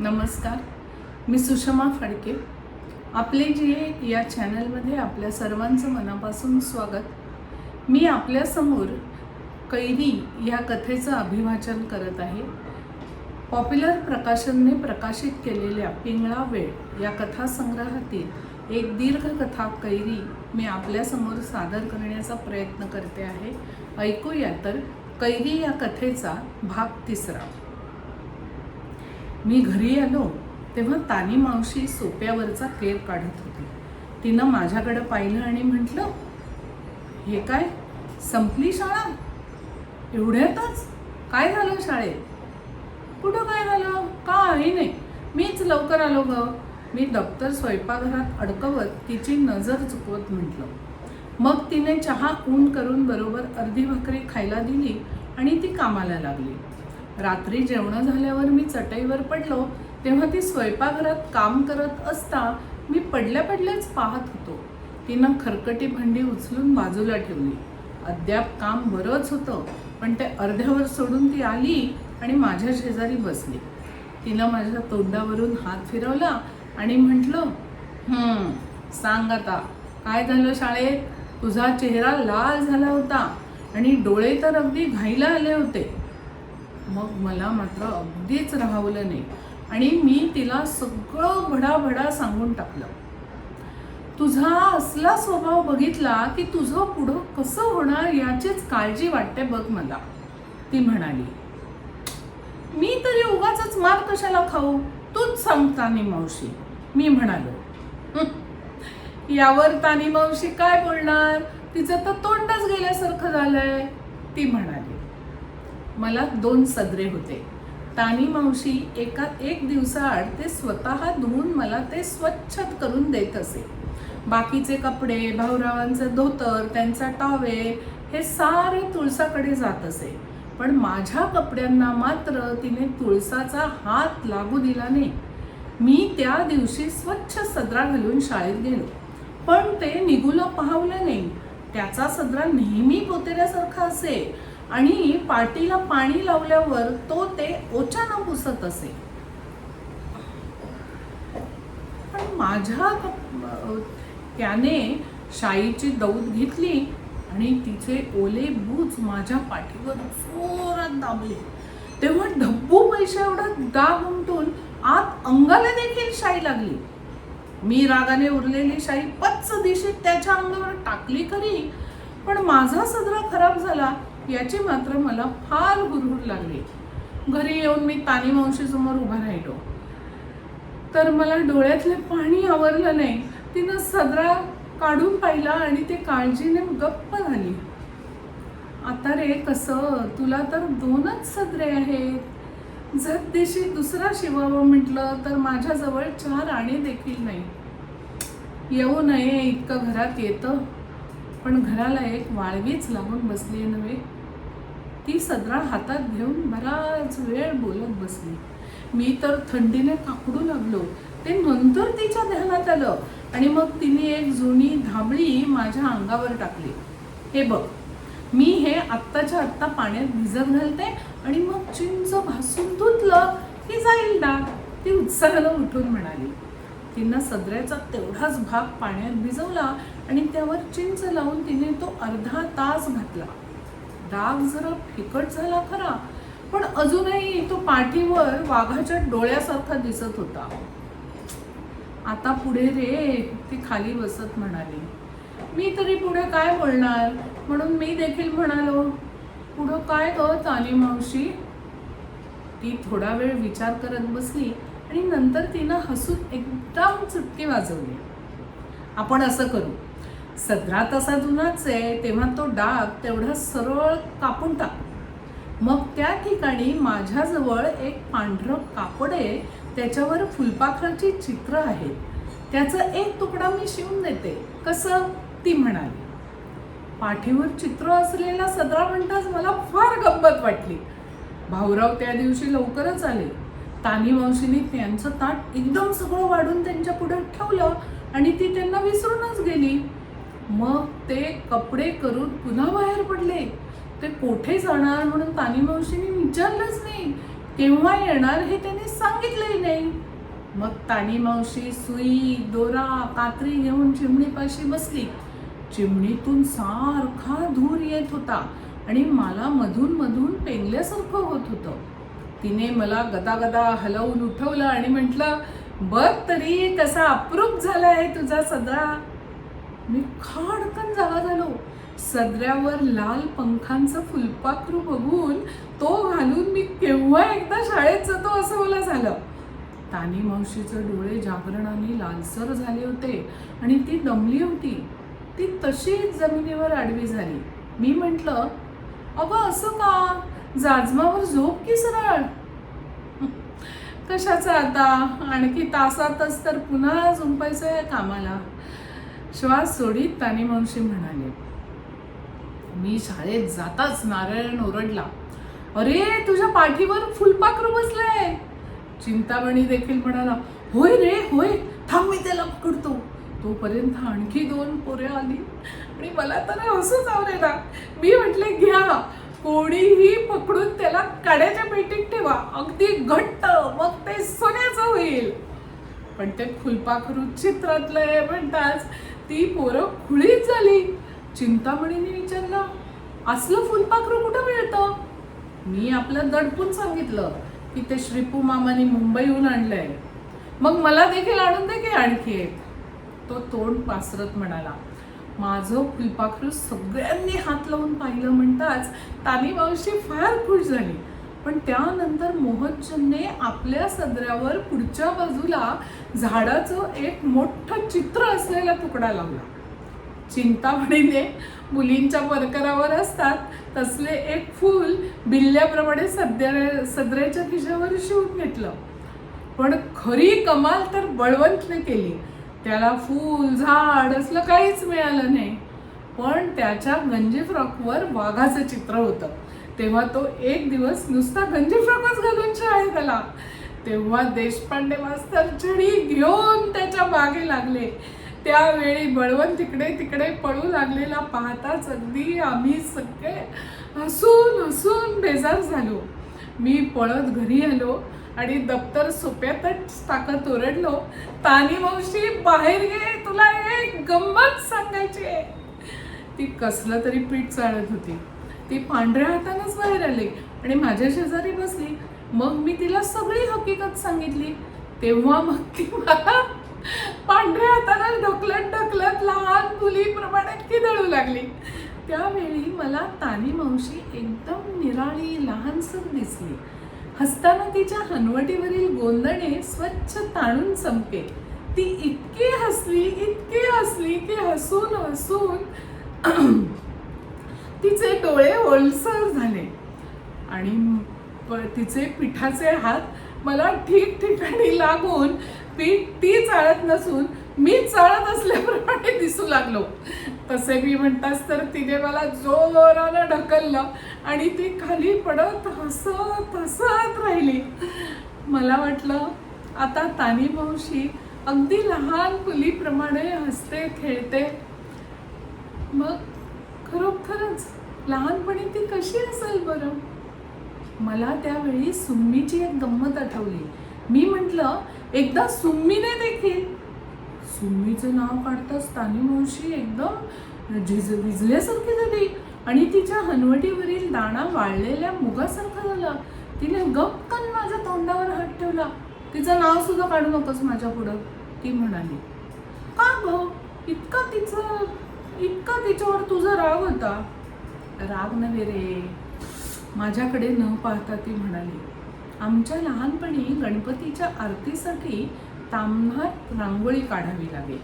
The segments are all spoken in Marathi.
नमस्कार मी सुषमा फडके. आपले जे या चॅनलमध्ये आपल्या सर्वांचं मनापासून स्वागत. मी आपल्यासमोर कैरी या कथेचं अभिवाचन करत आहे. पॉप्युलर प्रकाशनने प्रकाशित केलेल्या पिंगळा वेळ या कथासंग्रहातील एक दीर्घ कथा कैरी मी आपल्यासमोर सादर करण्याचा प्रयत्न करते आहे. ऐकूया तर कैरी या कथेचा भाग तिसरा. मी घरी आलो तेव्हा तानी मावशी सोप्यावरचा केर काढत होती. तिनं माझ्याकडं पाहिलं आणि म्हटलं हे काय? संपली शाळा? एवढ्यातच? काय झालं शाळेत? कुठं काय झालं? काही नाही? मीच लवकर आलो ग. मी दप्तर स्वयंपाकघरात अडकवत तिची नजर चुकवत म्हटलं. मग तिने चहा ऊन करून बरोबर अर्धी भाकरी खायला दिली आणि ती कामाला लागली. रात्री जेवणं झाल्यावर मी चटईवर पडलो तेव्हा ती स्वयंपाकघरात काम करत असता मी पडल्या पडल्याच पाहत होतो. तिनं खरकटी भांडी उचलून बाजूला ठेवली. अद्याप काम बरंच होतं पण ते अर्ध्यावर सोडून ती आली आणि माझ्या शेजारी बसली. तिनं माझ्या तोंडावरून हात फिरवला आणि म्हटलं "हं, सांग आता काय झालं शाळेत? तुझा चेहरा लाल झाला होता आणि डोळे तर अगदी घाईला आले होते. मग मला मात्र अगदीच राहावलं नाही. आणि मी तिला सगळं भडाभडा सांगून टाकलं. तुझा असला स्वभाव बघितला की तुझं पुढं कसं होणार याचीच काळजी वाटते बघ मला ती म्हणाली. मी तरी उगाच मार कशाला खाऊ? तूच सांग तानी मावशी मी म्हणालो. यावर तानी मावशी काय बोलणार? तिचं तर तोंडच गेल्यासारखं झालंय ती म्हणाली. मला दोन सदरे होते. तानी मावशी एका एक दिवसाआड ते स्वतः धुवून मला ते स्वच्छ करून देत असे. बाकीचे कपडे भाऊरावांचं धोतर त्यांचा टावे हे सारे तुळसाकडे जात असे. पण माझ्या कपड्यांना मात्र तिने तुळसाचा हात लागू दिला नाही. मी त्या दिवशी स्वच्छ सदरा घालून शाळेत गेलो. पण ते निघूला पाहवलं नाही. त्याचा सदरा नेहमी पोतेऱ्यासारखा असे. आणि पाटीला पाणी लावल्यावर तो ते ओच्यानं पुसत असे. पण माझ्या त्याने शाईची दौत घेतली आणि तिचे ओले बूज माझ्या पाठीवर जोरात दाबले. तेव्हा ढब्बू पैशा एवढा दाब उमटून आत अंगाला देखील शाई लागली. मी रागाने उरलेली शाई पच्च दिशेत त्याच्या अंगावर टाकली खरी पण माझा सदरा खराब झाला. याची मात्र मला फार गुरहुर लागली. घरी येऊन मी तानी मावशीसमोर उभा राहिलो. तर मला डोळ्यातले पाणी आवरलं नाही. तिनं सदरा काढून पाहिला आणि ते काळजीने गप्प झाली. आता रे कसं? तुला तर दोनच सदरे आहेत. जर दिशी दुसरा शिवावं म्हटलं तर माझ्याजवळ चार आणे देखील नाही. येऊ नये इतकं घरात येतं. पण घराला एक वाळवीच लागून बसली आहे नव्हे? ती सदरा हातात घेऊन बराच वेळ बोलत बसली. मी तर थंडीने काकडू लागलो. ते नंतर तिच्या ध्यानात आलं आणि मग तिने एक जुनी धाबळी माझ्या अंगावर टाकली. हे बघ मी हे आत्ताच्या आत्ता पाण्यात भिजत घालते आणि मग चिंच भासून धुतलं की जाईल डाग ती उत्साहानं उठून म्हणाली. तिनं सदऱ्याचा तेवढाच भाग पाण्यात भिजवला आणि त्यावर चिंच लावून तिने तो अर्धा तास घातला. डाग जरा फिकट झाला खरा पण अजूनही तो पाठीवर वाघाच्या डोळ्यासारखा दिसत होता. आता पुढे रे ती खाली बसत म्हणाली. मी तरी पुढे काय बोलणार? म्हणून मी देखील म्हणालो. पुढं काय ग चाली मावशी? ती थोडा वेळ विचार करत बसली आणि नंतर तिनं हसून एकदम चुटकी वाजवली. आपण असं करू. सतरा तसा जुनाच आहे तेव्हा तो डाग तेवढा सरळ कापून टाक. मग त्या ठिकाणी माझ्याजवळ एक पांढरं कापड आहे त्याच्यावर फुलपाखराची चित्र आहेत त्याचा एक तुकडा मी शिवून देते. कसं? ती म्हणाली. पाठीवर चित्र असलेला सदरा म्हणताच मला फार गंमत वाटली. भाऊराव त्या दिवशी लवकरच आले. तानी मावशीने त्यांचं ताट एकदम सगळं वाढून त्यांच्या पुढे ठेवलं आणि ती त्यांना विसरूनच गेली. मग ते कपडे करून पुन्हा बाहेर पडले. ते कोठे जाणार म्हणून तानी मावशीने विचारलंच नाही. केव्हा येणार हे त्यांनी सांगितलंही नाही. मग तानी मावशी सुई दोरा कात्री घेऊन चिमणीपाशी बसली. चिमणीतून सारखा धूर येत होता आणि मला मधून मधून पेंगल्यासारखं होत होतं. तिने मला गदागदा हलवून उठवलं आणि म्हटलं बघ तरी कसा अप्रूप झाला आहे तुझा सदरा. मी खाडकन जागा झालो. सदऱ्यावर लाल पंखांचं फुलपाखरू बघून तो घालून मी केव्हा एकदा शाळेत जातो असं मला झालं. तानी मावशीचे डोळे जागरणाने लालसर झाले होते आणि ती दमली होती. ती तशीच जमिनीवर आडवी झाली. मी म्हटलं अगं असं का? जाजमावर झोप की सरळ? कशाचं आता? आणखी तासातच तर पुन्हा झुंपायचं आहे कामाला. श्वास सोडीत तानी मावशी म्हणाले मी शाळेत जाताच नारायण ओरडला अरे तुझ्या पाठीवर फुलपाखरू बसलंय. चिंतामणी देखील म्हणाला होय रे होय थांब मी त्याला पकडतो. तोपर्यंत आणखी दोन पोरे आली. आणि मला तर हसूच आवरेला मी म्हटले घ्या कोणीही पकडून त्याला काड्याच्या पेटीत ठेवा अगदी घट्ट मग ते सोन्याचं होईल. पण ते फुलपाखरू चित्रातलं आहे म्हणताच ती पोरं खुळीच झाली. चिंतामणीने विचारलं असलं फुलपाखरू कुठं मिळतं? मी आपलं दडपून सांगितलं की ते श्रीपू मामाने मुंबईहून आणलंय. मग मला देखील आणून दे की आणखी एक? तो तोंड पासरत म्हणाला माझं फुलपाखरू सगळ्यांनी हात लावून पाहिलं म्हणताच तानी मावशी फार खुश झाली. पण त्यानंतर मोहनचंदने आपल्या सदऱ्यावर पुढच्या बाजूला झाडाचं एक मोठं चित्र असलेला तुकडा लावला. चिंतामणीने मुलींच्या परकरावर असतात तसले एक फूल बिल्ल्याप्रमाणे सद्या सदऱ्याच्या खिशावर शिवून घेतलं. पण खरी कमाल तर बळवंतने केली. त्याला फूल झाड असलं काहीच मिळालं नाही. पण त्याच्या गंजी फ्रॉकवर वाघाचं चित्र होतं. तेव्हा तो एक दिवस नुसता गंजी फ्रॉकच घालून शाळेत आला तेव्हा देशपांडे मास्तर छडी घेऊन त्याच्यामागे लागले. त्यावेळी बळवंत तिकडे तिकडे पळू लागलेला पाहताच अगदी आम्ही सगळे हसून हसून बेजार झालो. मी पळत घरी आलो आणि दप्तर सोप्यातच टाकत ओरडलो तानी मावशी बाहेर ये तुला एक गंमत सांगायची आहे. ती कसलं तरी पीठ चाळत होती. ती पांढऱ्या हातानंच बाहेर आली आणि माझ्या शेजारी बसली. मग मी तिला सगळी हकीकत सांगितली. तेव्हा मग ती मला पांढऱ्या हातानं ढकलत ढकलत लहान मुलीप्रमाणे किदळू लागली. त्यावेळी मला तानी मावशी एकदम निराळी लहानसर दिसली. हसताना तिच्या हनवटीवरील गोंदणे स्वच्छ ताणून संपे ती इतकी हसली इतकी हसली की हसून हसून तिचे डोळे ओलसर झाले. आणि प- तिचे पिठाचे हात मला ठिकठिकाणी लागून पीठ ती चाळत नसून मी चाळत असल्याप्रमाणे दिसू लागलो. तसे मी म्हणतास तर तिने मला जोरानं ढकललं आणि ती खाली पडत हसत हसत राहिली. मला वाटलं आता तानी मावशी अगदी लहान मुलीप्रमाणे हसते खेळते. मग खरोखरच लहानपणी ती कशी असेल बरं? मला त्यावेळी सुम्मीची एक गंमत आठवली. मी म्हटलं एकदा सुम्मीने देखील. सुम्मीचं नाव काढताच तानी मावशी एकदम झिज विजल्यासारखी झाली आणि तिच्या हनवटीवरील दाणा वाळलेल्या मुगासारखा झाला. तिने गपकन माझ्या तोंडावर हात ठेवला. तिचं नाव सुद्धा काढू नकोस माझ्या पुढं ती म्हणाली. का भाऊ इतका तिचं इतका तिच्यावर तुझा राग होता? राग नव्हे रे. माझ्याकडे न पाहता ती म्हणाली आमच्या लहानपणी गणपतीच्या आरतीसाठी तांबणात रांगोळी काढावी लागे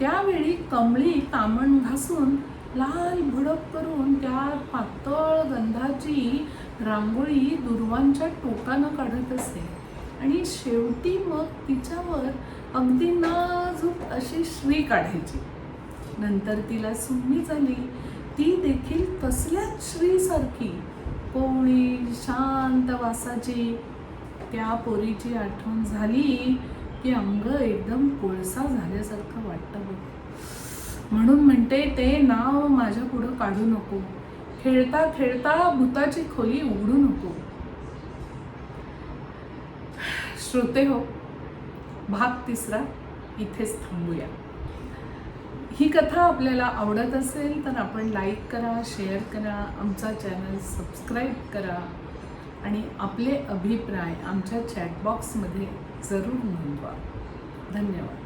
त्यावेळी कमळी तांबण घासून लाल भडक करून त्या पातळ गंधाची रांगोळी दुर्वांच्या टोकानं काढत असे आणि शेवटी मग तिच्यावर अगदी नाजूक अशी श्री काढायची. नंतर तिला सुम्मी झाली. ती देखील कसल्याच श्रीसारखी. कोवळी शांत वासाची त्या पोरीची आठवण झाली की अंग एकदम कोळसा झाल्यासारखं वाटतं बघ. म्हणून म्हणते ते नाव माझ्या पुढं काढू नको. खेळता खेळता भूताची खोली उघडू नको. श्रोते हो भाग तिसरा. इथेच थांबूया. ही कथा आपल्याला आवडत असेल तर आपण लाईक करा शेअर करा आमचा चॅनल सबस्क्राईब करा आणि आपले अभिप्राय आमच्या चॅटबॉक्समध्ये जरूर नोंदवा. धन्यवाद.